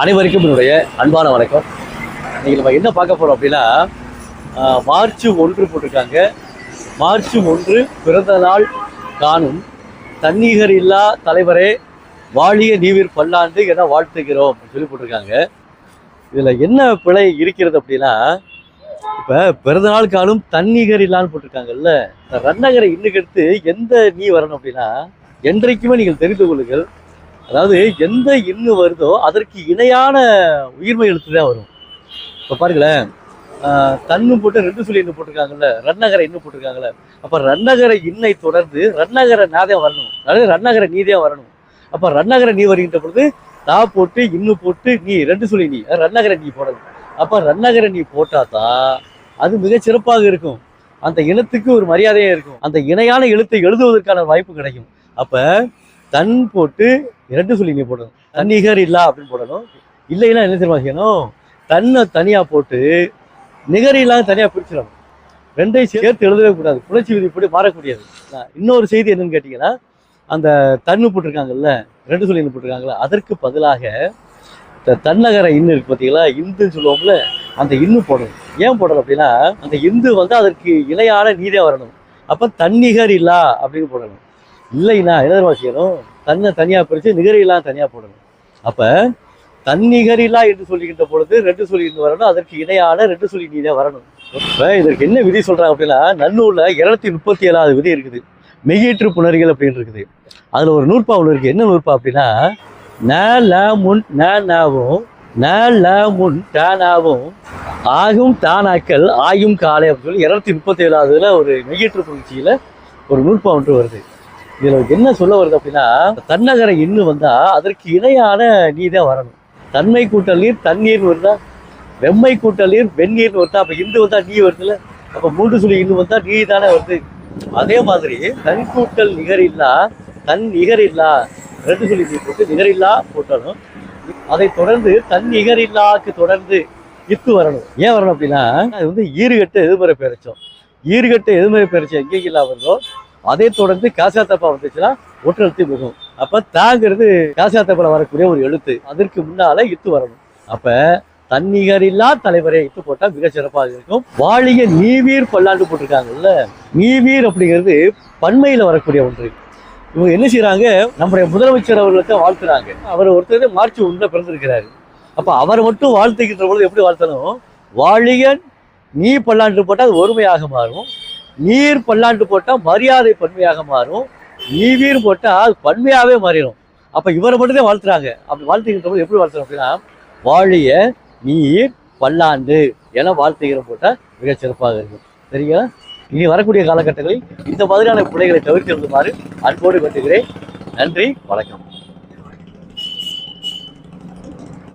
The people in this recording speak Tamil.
அனைவருக்கும் என்னுடைய அன்பான வணக்கம். இன்னைக்கு நம்ம என்ன பார்க்க போறோம் அப்படின்னா மார்ச் ஒன்று போட்டிருக்காங்க. மார்ச் ஒன்று பிறந்த நாள் காணும். தன்னிகர் இல்லா தலைவரே வாழிய நீவிர் பல்லாண்டு என வாழ்த்துகிறோம் அப்படின்னு சொல்லி போட்டிருக்காங்க. இதுல என்ன பிழை இருக்கிறது அப்படின்னா இப்ப பிறந்த நாள் காணும் தன்னிகர் இல்லான்னு போட்டிருக்காங்கல்ல. இந்த ரன்னகரை இன்னுக்கடுத்து எந்த நீ வரணும் அப்படின்னா என்றைக்குமே நீங்கள் தெரிந்து கொள்ளுங்கள். அதாவது எந்த எண்ணு வருதோ அதற்கு இணையான உயிர்மை எழுத்து தான் வரும். இப்போ பாருங்களேன் தன்னு போட்டு ரெண்டு சொல்லி இன்னும் போட்டிருக்காங்கல்ல ரன்னகர இன்னும் போட்டிருக்காங்கல்ல அப்போ ரன்னகர இன்னை தொடர்ந்து ரன்னகர நாதே வரணும். அதாவது ரன்னகர நீதே வரணும். அப்போ ரன்னகர நீ வருகின்ற பொழுது தா போட்டு இன்னு போட்டு நீ ரெண்டு சொல்லி நீ ரன்னகர நீ போடணும். அப்போ ரன்னகர நீ போட்டாதான் அது மிக சிறப்பாக இருக்கும். அந்த இனத்துக்கு ஒரு மரியாதையாக இருக்கும். அந்த இணையான எழுத்தை எழுதுவதற்கான வாய்ப்பு கிடைக்கும். அப்போ தன் போட்டு இரண்டு சொல்லி நீ போடணும். தன்னிகர் இல்லா அப்படின்னு போடணும். இல்லைன்னா என்ன தெரியுமா செய்யணும்? தன்னை தனியா போட்டு நிகர் தனியாக தனியா பிரிச்சிடணும். ரெண்டையும் சேர்த்து எழுதவே கூடாது. புணர்ச்சி விதிப்படி மாறக்கூடியது. இன்னொரு செய்தி என்னன்னு கேட்டீங்கன்னா அந்த தன்னு போட்டிருக்காங்கல்ல ரெண்டு சொல்லி இன்னும் போட்டிருக்காங்கல்ல அதற்கு பதிலாக இந்த தன்னகர இன்னு இருக்கு பார்த்தீங்களா இந்துன்னு சொல்லுவோம்ல அந்த இன்னு போடணும். ஏன் போடணும் அப்படின்னா அந்த இந்து வந்து அதற்கு இணையான நீதே வரணும். அப்போ தன்னிகர் இல்லா அப்படின்னு போடணும். இல்லைன்னா என்ன செய்யணும்? தன்னை தனியாக பிரித்து நிகரிலாம் தனியாக போடணும். அப்போ தன்னிகரிலா என்று சொல்லுகின்ற பொழுது ரெண்டு சொல்லி வரணும் அதற்கு இணையான ரெண்டு சொல்லி நீதே வரணும். இப்போ இதற்கு என்ன விதி சொல்கிறாங்க அப்படின்னா நன்னூரில் இருநூத்தி முப்பத்தி ஏழாவது விதி இருக்குது. மெய்யேற்று புணரிகள் அப்படின்னு இருக்குது. அதில் ஒரு நூற்பா ஒன்று இருக்குது என்ன நூற்பா அப்படின்னா ந ல முன் ந நாவும் ந ல முன் டானாவும் ஆகும் தானாக்கள் ஆயும் காலை அப்படின்னு சொல்லி இருநூத்தி முப்பத்தி ஏழாவதுல ஒரு மெய்யேற்று புணர்ச்சியில் ஒரு நூற்பா ஒன்று வருது. இதுல என்ன சொல்ல வருது அப்படின்னா தன்னகரை இன்னு வந்தா அதற்கு இணையான நீதான் வரணும். தன்மை கூட்டல் நீர் தண்ணீர்னு வருதா? வெம்மை கூட்டல் நீர் வெந்நீர்னு வருதா? அப்ப இந்து வந்தா நீ வருதுல்ல? அப்ப மூன்று சொல்லி இன்னு வந்தா நீ தானே வருது. அதே மாதிரி தன் கூட்டல் நிகரில்லா தன் நிகரில்லா ரெண்டு சொல்லி நீர் போட்டு நிகரில்லா போட்டணும் அதை தொடர்ந்து தன் நிகரில்லாக்கு தொடர்ந்து இத்து வரணும். ஏன் வரணும் அப்படின்னா அது வந்து ஈறுகட்ட எதிர்மறை பெயர்ச்சோம் ஈறுகட்ட எதிர்மறை பெயர்ச்சி எங்கெங்கெல்லாம் வருதோ அதே தொடர்ந்து காசாத்தப்பா வந்துச்சுன்னா ஒற்றெழுத்து மிகும் அப்ப தாங்கிறது காசாத்தப்பல வரக்கூடிய ஒரு எழுத்து. அதற்கு முன்னால இத்து வரணும். அப்ப தன்னிகரில்லா தலைவரை இத்து போட்டா மிக சிறப்பாக இருக்கும். வாழிய நீவீர் பல்லாண்டு போட்டிருக்காங்கல்ல நீவீர் அப்படிங்கிறது பன்மையில வரக்கூடிய ஒன்று. இவங்க என்ன செய்யறாங்க நம்முடைய முதலமைச்சர் அவர்களுக்கு வாழ்த்துறாங்க. அவர் ஒருத்தர் மார்ச் ஒன்றுல பிறந்திருக்கிறாரு. அப்ப அவர் மட்டும் வாழ்த்துக்கின்ற பொழுது எப்படி வாழ்த்தணும்? வாழிய நீ பல்லாண்டு போட்டால் அது ஒருமையாக மாறும். நீர் பல்லாண்டு போட்டால் மரியாதை பன்மையாக மாறும். நீவீர் போட்டால் அது பன்மையாகவே மாறிடும். அப்போ இவரை மட்டும்தான் வாழ்த்துறாங்க. அப்படி வாழ்த்துக்கின்ற போது எப்படி வாழ்த்துறோம் அப்படின்னா வாழிய நீர் பல்லாண்டு என வாழ்த்துகிற போட்டால் மிகச் சிறப்பாக இருக்கும். சரிங்களா? இனி வரக்கூடிய காலகட்டங்களில் இந்த மாதிரியான பிள்ளைகளை தவிர்த்து எழுதுமாறு அன்போடு வேண்டுகிறேன். நன்றி வணக்கம்.